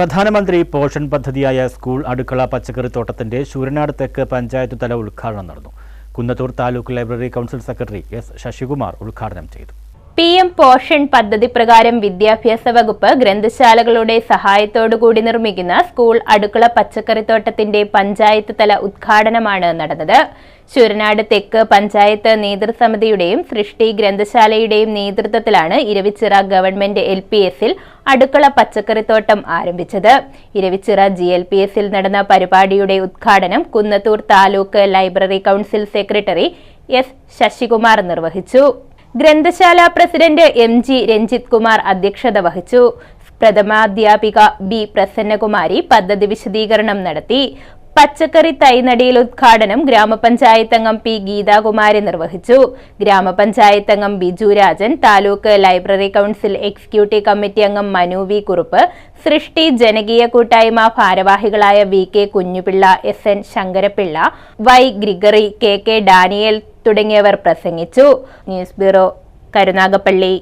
പ്രധാനമന്ത്രി പോഷൻ പദ്ധതിയായ സ്കൂൾ അടുക്കള പച്ചക്കറിത്തോട്ടത്തിന്റെ ശൂരനാട് തെക്ക് പഞ്ചായത്ത് തല ഉദ്ഘാടനം നടന്നു. Kunnathur taluk library council secretary S Sasikumar ഉദ്ഘാടനം ചെയ്തു. പി എം പോഷൻ പദ്ധതി പ്രകാരം വിദ്യാഭ്യാസ വകുപ്പ് ഗ്രന്ഥശാലകളുടെ സഹായത്തോടുകൂടി നിർമ്മിക്കുന്ന സ്കൂൾ അടുക്കള പച്ചക്കറിത്തോട്ടത്തിന്റെ പഞ്ചായത്ത് തല ഉദ്ഘാടനമാണ് നടന്നത്. ചുരനാട് തെക്ക് പഞ്ചായത്ത് നേതൃസമിതിയുടെയും സൃഷ്ടി ഗ്രന്ഥശാലയുടെയും നേതൃത്വത്തിലാണ് ഇരവിച്ചിറ ഗവൺമെന്റ് എൽ പി എസിൽ അടുക്കള പച്ചക്കറിത്തോട്ടം ആരംഭിച്ചത്. ഇരവിച്ചിറ ജി എൽ പി എസിൽ നടന്ന പരിപാടിയുടെ ഉദ്ഘാടനം Kunnathur taluk library council secretary S Sasikumar നിർവഹിച്ചു. ഗ്രന്ഥശാല president M G Ranjith Kumar അധ്യക്ഷത വഹിച്ചു. പ്രഥമാധ്യാപിക ബി പ്രസന്നകുമാരി പദ്ധതി വിശദീകരണം നടത്തി. പച്ചക്കറി തൈനടിയിൽ ഉദ്ഘാടനം ഗ്രാമപഞ്ചായത്ത് അംഗം പി ഗീതാകുമാരി നിർവഹിച്ചു. ഗ്രാമപഞ്ചായത്ത് അംഗം Biju Rajan taluk library council executive committee അംഗം മനു വി കുറുപ്പ് സൃഷ്ടി ജനകീയ കൂട്ടായ്മ ഭാരവാഹികളായ V K Kunjupilla S N Sankarapilla Y Gregory K K Daniel തുടങ്ങിയവർ പ്രസംഗിച്ചു. News bureau Karunagappally.